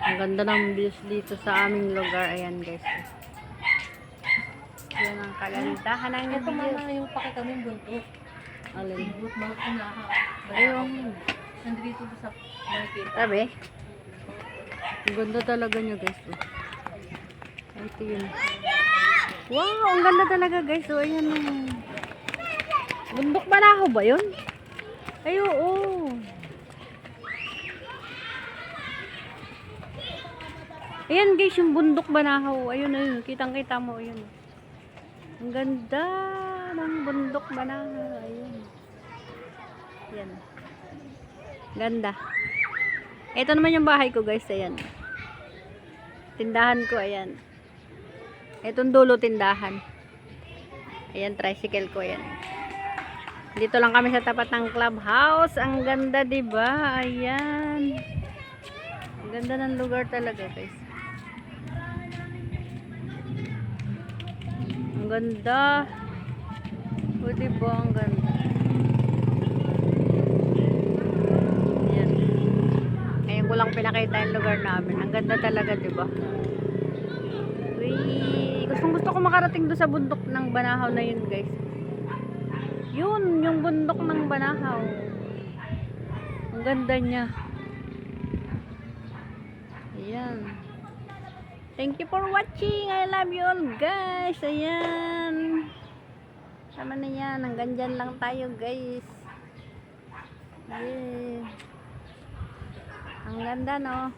Ang ganda ng views dito sa aming lugar. Ayan guys. Yan ang kagandahan ng Ito views. mama yung pakitaming buntot. Alin? Buntot mga kunaha. Ayun. Nandito sa market. Sabi? Ang ganda talaga niya guys. Oh. Ito yun. Wow, ang ganda talaga guys. So, ayan oh. Bundok Banahaw ba yun? Ay, oo. Ayan guys, yung bundok Banahaw. Ayun, ayun. Kitang kita mo. Ayun. Ang ganda ng bundok Banahaw. Ayun. Ayan. Ganda. Ito naman yung bahay ko guys. Ayan. Tindahan ko. Ayan. Itong dulo tindahan. Ayan, tricycle ko. Ayan. Dito lang kami sa tapat ng clubhouse. Ang ganda, 'di ba? Ayan. Ang ganda ng lugar talaga, guys. Ganda. O, 'di ba? Ang ganda. Ayan. Ngayon ko lang pinakita yung lugar namin. Ang ganda talaga, 'di ba? Uy, gustong gusto ko makarating doon sa bundok ng Banahaw na yun, guys. Yun, yung bundok ng Banahaw. Ang ganda niya. Ayan. Thank you for watching. I love you all, guys. Ayan. Tama na yan. Hanggang dyan lang tayo, guys. Yeah. Ang ganda, no?